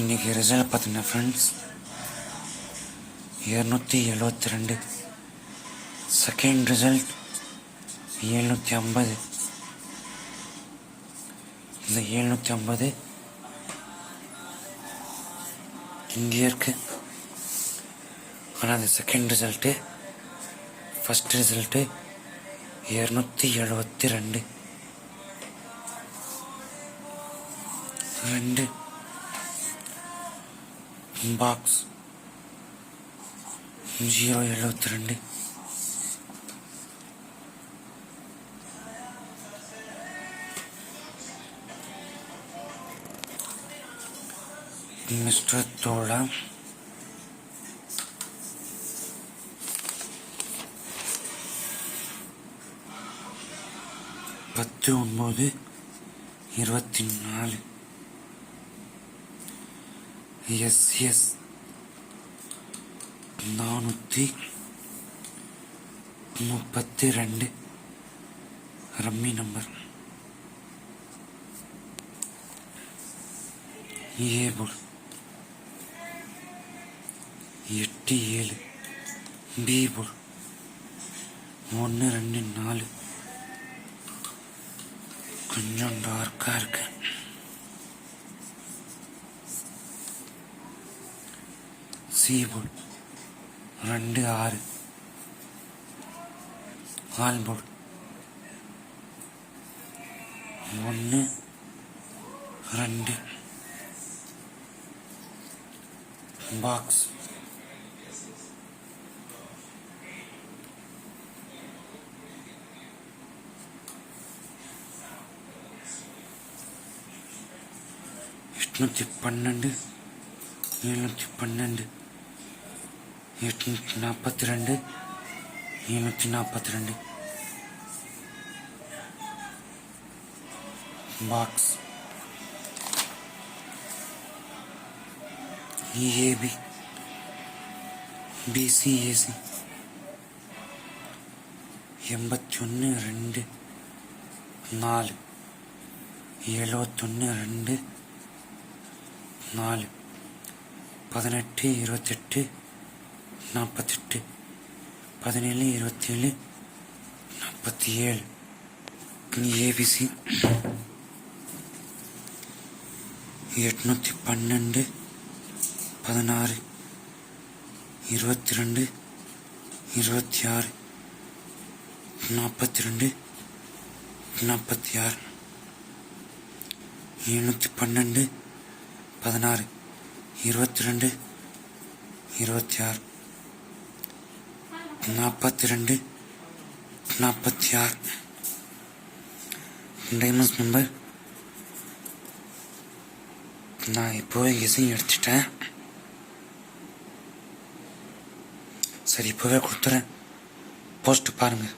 இன்றைக்கி ரிசல்ட் பார்த்தீங்கன்னா ஃப்ரெண்ட்ஸ் இரநூத்தி எழுபத்தி ரெண்டு செகண்ட் ரிசல்ட் எழுநூற்றி ஐம்பது. இந்த எழுநூற்றி ஐம்பது இங்கே இருக்கு. ஆனால் அந்த செகண்ட் ரிசல்ட்டு ஃபஸ்ட் ரிசல்ட்டு இரநூத்தி எழுபத்தி ரெண்டு ரெண்டு. பாக்ஸ் ஜீரோ எழுபத்தி ரெண்டு மிஸ்டர் தோழா பத்து ஒன்பது இருபத்தி நாலு எஸ் எஸ் நானூற்றி முப்பத்தி ரெண்டு ரம்மி நம்பர். ஏபுல் எட்டு ஏழு. பீபுல் ஒன்று ரெண்டு நாலு. கொஞ்சம் டார்க்காக இருக்கேன் சீபுல் ரெண்டு ஆறு. ஆல்போல் ஒன்று ரெண்டு. பாக்ஸ். எட்நூற்றி பன்னெண்டு எழுநூற்றி பன்னெண்டு. எட்நூற்றி நாற்பத்தி ரெண்டு ஐநூற்றி நாற்பத்தி ரெண்டு பாக்ஸ் இஏபி பிசிஏசி எண்பத்தி ஒன்று ரெண்டு. நாலு. எழுபத்தொன்று ரெண்டு. நாலு. பதினெட்டு இருபத்தெட்டு. நாற்பத்தெட்டு பதினேழு இருபத்தேழு நாற்பத்தி ஏழு ஏபிசி எட்நூற்றி பன்னெண்டு பதினாறு இருபத்தி ரெண்டு இருபத்தி ஆறு நாற்பத்தி ரெண்டு நாற்பத்தி ஆறு எழுநூற்றி பன்னெண்டு பதினாறு இருபத்தி ரெண்டு இருபத்தி ஆறு நாற்பத்தி ரெண்டு நாற்பத்தி ஆறு டைமண்ட்ஸ் நம்பர் நான் இப்போவே இசையும் எடுத்துட்டேன். சரி இப்போவே கொடுத்துறேன். போஸ்ட் பாருங்கள்